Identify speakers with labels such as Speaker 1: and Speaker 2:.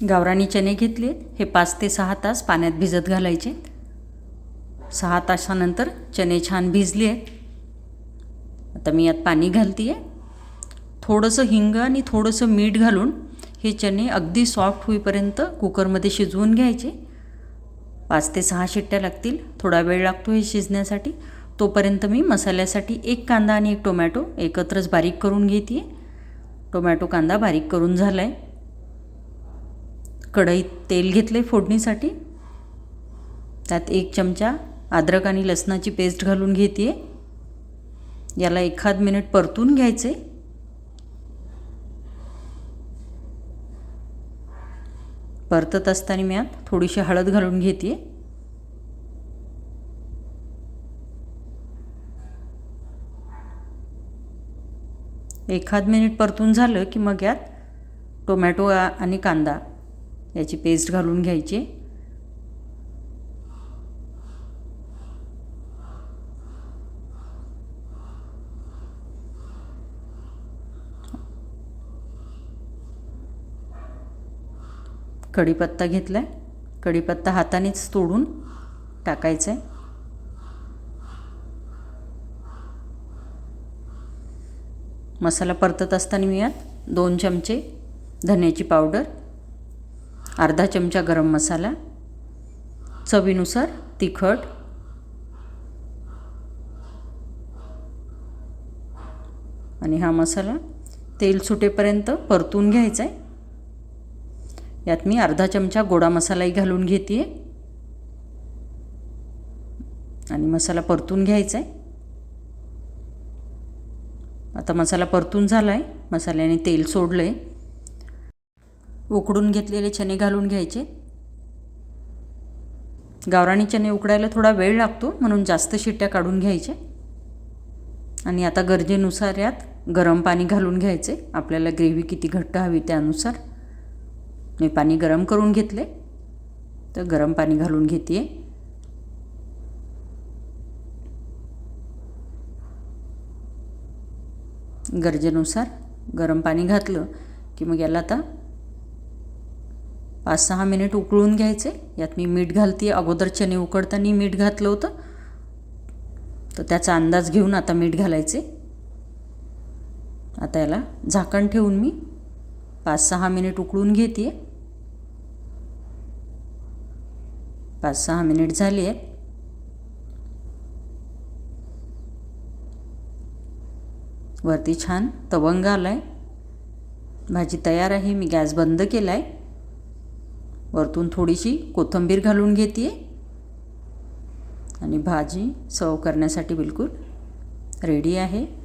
Speaker 1: गावरानी चणे घेतले हे पाच ते सहा तास पाण्यात भिजत घालायचे. सहा तासानंतर चणे छान भिजले. आहेत आता मी यात पाणी घालते आहे थोडंसं हिंग आणि थोडंसं मीठ घालून हे चणे अगदी सॉफ्ट होईपर्यंत कुकरमध्ये शिजवून घ्यायचे. पाच ते सहा शिट्ट्या लागतील. थोडा वेळ लागतो हे शिजण्यासाठी. तोपर्यंत मी मसाल्यासाठी एक कांदा आणि एक टोमॅटो एकत्रच बारीक करून घेते टोमॅटो कांदा बारीक करून झाला आहे कढईत तेल घेतले फोडणीसाठी. त्यात एक चमचा अद्रक आणि लसणाची पेस्ट घालून घेते याला एखाद मिनिट परतून घ्यायचे परतत असताना मी आत थोडीशी हळद घालून घेते एखाद मिनिट परतून झालं की मग यात टोमॅटो आणि कांदा याची पेस्ट घालून घ्यायची. कढीपत्ता घेतला आहे कढीपत्ता हातानेच तोडून टाकायचा आहे मसाला परतत असताना मी यात दोन चमचे धन्याची पावडर. अर्धा चमचा गरम मसाला चवीनुसार तिखट आणि हा मसाला तेल सुटेपर्यंत परतून घ्यायचा आहे. यात मी अर्धा चमचा गोडा मसालाही घालून घेते आणि मसाला परतून घ्यायचा आहे. आता मसाला परतून झाला आहे मसाल्याने तेल सोडलं आहे उकडून घेतलेले चणे घालून घ्यायचे. गावराणी चणे उकडायला थोडा वेळ लागतो म्हणून जास्त शिट्ट्या काढून घ्यायचे आणि आता गरजेनुसार यात गरम पाणी घालून घ्यायचे. आपल्याला ग्रेव्ही किती घट्ट हवी त्यानुसार. मी पाणी गरम करून घेतले. तर गरम पाणी घालून घेते गरजेनुसार गरम पाणी घातलं की मग याला आता पाच सहा मिनिट उकळून घ्यायचे. यात मी मीठ घालते अगोदर चणे उकडताना मीठ घातलं होतं. तर त्याचा अंदाज घेऊन आता मीठ घालायचे. आता याला झाकण ठेवून मी पाच सहा मिनिट उकळून घेते पाच सहा मिनिट झाली आहेत वरती छान तवंग आला आहे भाजी तयार आहे. मी गॅस बंद केला आहे वरतून थोडीशी कोथिंबीर घालून घेते आणि भाजी सर्व करण्यासाठी बिलकुल रेडी आहे.